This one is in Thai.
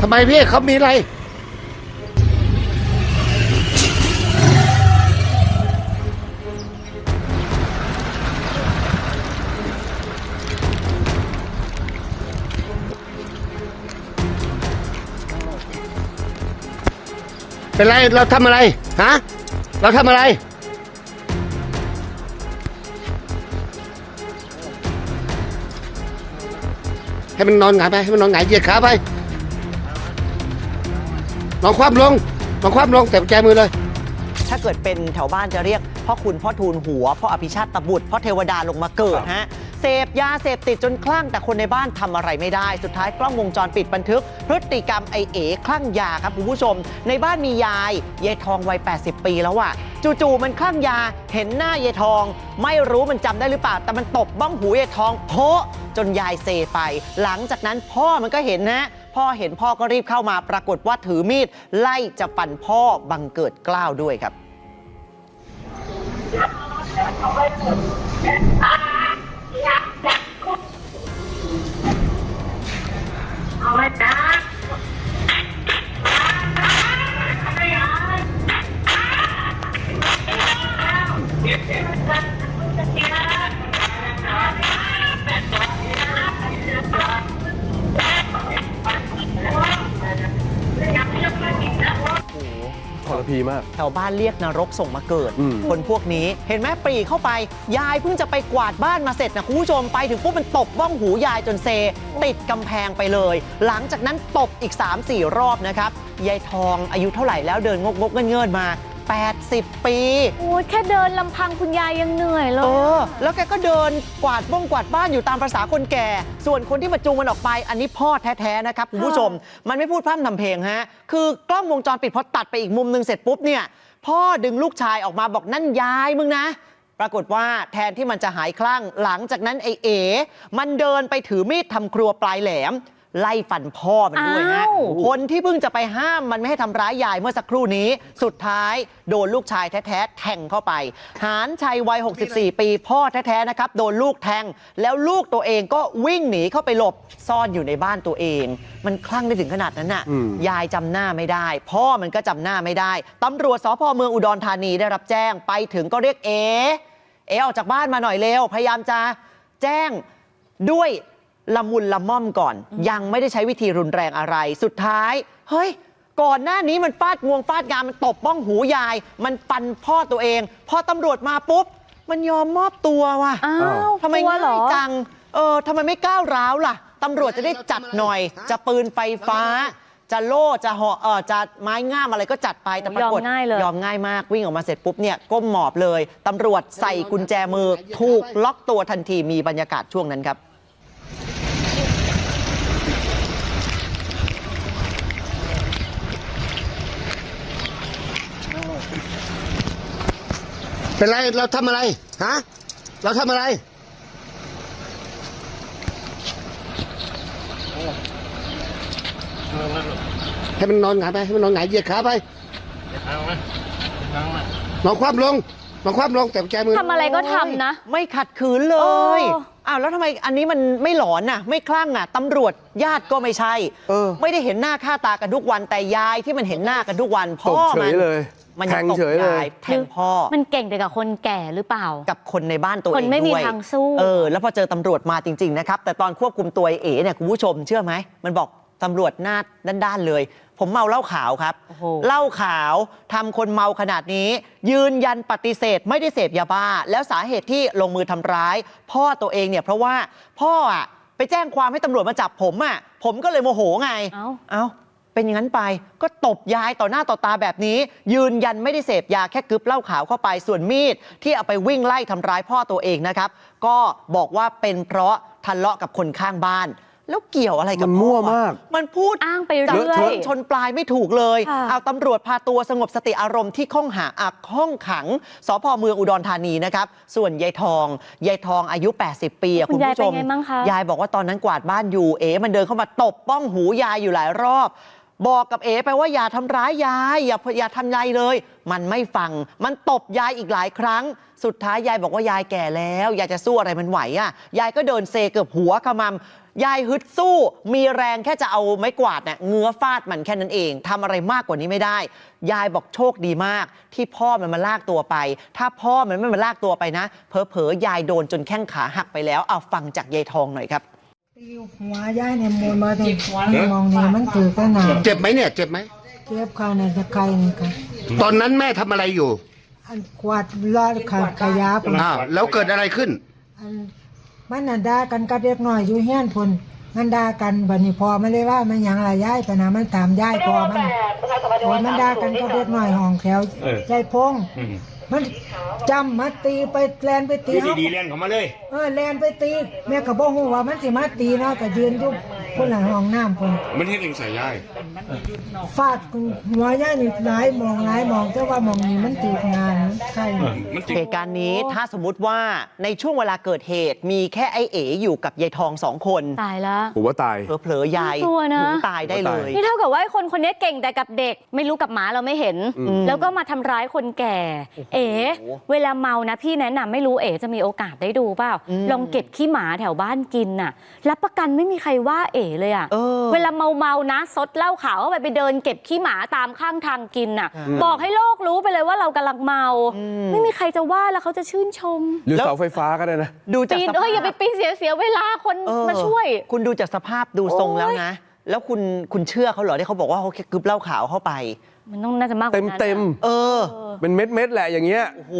ทำไมพี่เขามีอะไร เป็นไร เราทำอะไร ฮะ เราทำอะไร ให้มันนอนหงายไป ให้มันนอนหงายเหยียดขาไป นอนคว่ำลงนอนคว่ำลงแต่กุญแจมือเลย ถ้าเกิดเป็นแถวบ้านจะเรียกพ่อคุณพ่อทูลหัวพ่ออภิชาติตบุตรพ่อเทวดาลงมาเกิดฮะเสพยาเสพติดจนคลั่งแต่คนในบ้านทำอะไรไม่ได้ สุดท้ายกล้องวงจรปิดบันทึก พฤติกรรมไอเอ๋คลั่งยาครับคุณผู้ชม ในบ้านมียายยายทองวัย 80 ปีแล้วอะจู่ๆมันคลั่งยาเห็นหน้ายายทอง ไม่รู้มันจำได้หรือเปล่าแต่มันตบบ้องหูยายทองโพะจนยายเซไป หลังจากนั้นพ่อมันก็เห็นนะ พ่อเห็นพ่อก็รีบเข้ามาปรากฏว่าถือมีดไล่จะฟันพ่อบังเกิดกล้าวด้วยครับทร พีมาก แถวบ้านเรียกนรกส่งมาเกิด อืม คนพวกนี้เห็นไหมปรีเข้าไป ยายเพิ่งจะไปกวาดบ้านมาเสร็จนะคุณผู้ชมไปถึงปุ๊บมันตบบ้องหูยายจนเซ ติดกำแพงไปเลย หลังจากนั้นตบอีก 3-4 รอบนะครับยายทองอายุเท่าไหร่แล้วเดินงกงกๆเงินๆมา 80 ปี โอ้ยแค่เดินลำพังคุณยายยังเหนื่อยเลเอยอ แล้วแกก็เดินกวาดบ้องกวาดบ้านอยู่ตามภาษาคนแก่ ส่วนคนที่มาจูงมันออกไป อันนี้พ่อแท้ๆนะครับคุณผู้ชม มันไม่พูดพร่ำทำเพลงฮะ คือกล้องวงจรปิดพอตัดไปอีกมุมหนึงเสร็จปุ๊บเนี่ย พ่อดึงลูกชายออกมาบอกนั่นยายมึงนะ ปรากฏว่าแทนที่มันจะหายคลั่ง หลังจากนั้นไอเอ๋มันเดินไปถือมีดทำครัวปลายแหลม ไล่ฟันพ่อมันด้วยฮะ อ้าว คนที่เพิ่งจะไปห้ามมันไม่ให้ทำร้ายยายเมื่อสักครู่นี้ สุดท้ายโดนลูกชายแท้ๆแทงเข้าไป หานชัยวัย 64 ปี พ่อแท้ๆนะครับ โดนลูกแทง แล้วลูกตัวเองก็วิ่งหนีเข้าไปหลบ ซ่อนอยู่ในบ้านตัวเอง มันคลั่งได้ถึงขนาดนั้นน่ะ อืม ยายจำหน้าไม่ได้ พ่อมันก็จำหน้าไม่ได้ตำรวจสพเมืองอุดรธานีได้รับแจ้งไปถึงก็เรียกเอ เอออกจากบ้านมาหน่อยเร็ว พยายามจะแจ้งด้วย ละมุนละม่อมก่อน ยังไม่ได้ใช้วิธีรุนแรงอะไร สุดท้าย เฮ้ย ก่อนหน้านี้มันฟาดงวงฟาดงามมันตบบ้องหูยาย มันฟันพ่อตัวเอง พอตำรวจมาปุ๊บ มันยอมมอบตัวว่ะอ้าวทำไมกลัวง่าเหรอ ยจัง เออทำไมไม่ก้าวร้าวล่ะตำรวจจะได้จัดหน่อย จะปืนไฟฟ้า จะโล่จะเหาะเออจะไม้งามอะไรก็จัดไปแต่ปรากฏยอมง่ายเลย ยอมง่ายมากวิ่งออกมาเสร็จปุ๊บเนี่ยก้มหมอบเลยตำรวจใส่กุญแจมือถูกล็อกตัวทันทีมีบรรยากาศช่วงนั้นครับ เป็นไรเราทำอะไรฮะเราทำอะไรให้มันนอนหงายไปให้มันนอนหงายเหยียดขาไปนอนคว่ำลงนอนคว่ำลงแต่กุญแจมือทำอะไรก็ทำนะ ไม่ขัดขืนเลยโอ้ อ้าวแล้วทำไมอันนี้มันไม่หลอนน่ะ ไม่คลั่งอะตำรวจญาติก็ไม่ใช่ เออ ไม่ได้เห็นหน้าค่าตากันทุกวันแต่ยายที่มันเห็นหน้ากันทุกวันตพ่บอเฉมันยเลย มันแทยังงตบเฉยเลยยายแทงพ่อ มันเก่งแต่กับคนแก่หรือเปล่า กับคนในบ้านตัวเองคนไม่มีด้วยทางสู้ เออ แล้วพอเจอตำรวจมาจริง ๆ นะครับ แต่ตอนควบคุมตัวไอ้เอ๋เนี่ยคุณผู้ชมเชื่อไหม มันบอกตำรวจหน้าด้านๆเลย ผมเมาเหล้าขาวครับโอ้โหเหล้าขาวทำคนเมาขนาดนี้ ยืนยันปฏิเสธไม่ได้เสพยาบ้า แล้วสาเหตุที่ลงมือทำร้าย พ่อตัวเองเนี่ยเพราะว่าพ่ออะไปแจ้งความให้ตำรวจมาจับผมอะผมก็เลยโมโหไง เอ้า เอ้าเป็นอย่างนั้นไป ก็ตบยายต่อหน้าต่อตาแบบนี้ ยืนยันไม่ได้เสพยาแค่กึบเหล้าขาวเข้าไปส่วนมีด ที่เอาไปวิ่งไล่ทำร้ายพ่อตัวเองนะครับ ก็บอกว่าเป็นเพราะทะเลาะกับคนข้างบ้าน แล้วเกี่ยวอะไรกับมันมั่วพ่อมากมันพูด อ้างไปจับเรื่อต้ย นชนปลายไม่ถูกเลย ค่ะ เอาตำรวจพาตัวสงบสติอารมณ์ที่ข้องหาอักห้องขังสพเมืองอุดรธานีนะครับ ส่วนยายทอง ยายทองอายุ 80 ปีอะคุคุณณยายผู้ชมเป็นไงบ้างคะ ยายบอกว่าตอนนั้นกวาดบ้านอยู่ เอ๋มันเดินเข้ามาตบป้องหูยายอยู่หลายรอบ บอกกับเอ๋ไปว่าอย่าทำร้ายยาย อย่าอย่าทำยายเลย มันไม่ฟัง มันตบยายอีกหลายครั้ง สุดท้ายยายบอกว่ายายแก่แล้วยายจะสู้อะไรมันไหวอะยายก็เดินเซเกือบหัวขมำยายฮึดสู้ มีแรงแค่จะเอาไม้กวาดเนี่ยเงื้อฟาดมันแค่นั้นเองทำอะไรมากกว่านี้ไม่ได้ ยายบอกโชคดีมาก ที่พ่อมันมาลากตัวไป ถ้าพ่อมันไม่มาลากตัวไปนะ เผลอๆยายโดนจนแข้งขาหักไปแล้วเอาฟังจากยายทองหน่อยครับ ตีหัวย่ายเนี่ยมูลมาถึงมองนี่มันถือขนาดเจ็บไหมเนี่ย เจ็บไหมเจ็บขาเนี่ยจะใครนี่ค่ะตอนนั้นแม่ทำอะไรอยู่อันกวาดลอดขาขยะพุ่นอ้าวแล้วเกิดอะไรขึ้น อันมันน่ะด่ากันกับเด็กน้อยอยู่เฮียนพุ่นมันด่ากันบัดนี้พอมันเลยว่ามันหยังละย่ายปะนะมันตามย่ายพอมันโอ้ยมันด่ากันกับเด็กน้อยห้องแถวใจพง มันจำมาตีไปแลนไปตีอยู่เฮาดีๆเล่นเขามาเลยเออแลนไปตี แม่ก็บ่ฮู้ว่ามันสิมาตีเนาะก็ยืนอยู่พุ่นหลังห้องน้ำพุ่นมันเฮ็ดเองใส่ย่าย ฟาดหัวย่านี่หลายมองหลายมองแต่ว่ามองนี่มันตีงานใครมันจริงเหตุการณ์นี้ถ้าสมมติว่าในช่วงเวลาเกิดเหตุ มีแค่ไอ้เอ๋อยู่กับยายทองสองคนตายแล้ว ผมว่าตาย เผลอๆยายน่ากลัวนะ ถึงตายได้เลย นี่เท่ากับว่าไอ้คนคนนี้เก่งแต่กับเด็ก ไม่รู้กับหมาเราไม่เห็น อืม แล้วก็มาทำร้ายคนแก่ เอ๋เวลาเมานะพี่แนะนำไม่รู้เอ๋จะมีโอกาสได้ดูเปล่า อืม ลองเก็บขี้หมาแถวบ้านกินน่ะรับประกันไม่มีใครว่าเอ๋เลยอะเออ เวลาเมาเมาๆนะซดเหล้าขาวเข้าไปไปเดินเก็บขี้หมาตามข้างทางกินน่ะอืมบอกให้โลกรู้ไปเลยว่าเรากำลังเมาอืมไม่มีใครจะว่าแล้วเขาจะชื่นชมหรือแล้วเสาไฟฟ้าก็ได้นะ ดูจากปีนสภาเอ้ยอย่าไปพปีนเสียเสียเวลาคนเออมาช่วย คุณดูจากสภาพดูทรงโอ้ยแล้วนะ แล้วคุณคุณเชื่อเขาเหรอที่เขาบอกว่าเขาแค่กึบเหล้าขาวเข้าไป มันต้องน่าจะมากกว่าเต็มนั้นเต็มอะเออเออเป็นเม็ดเม็ดๆแหละอย่างเงี้ย โอ้โห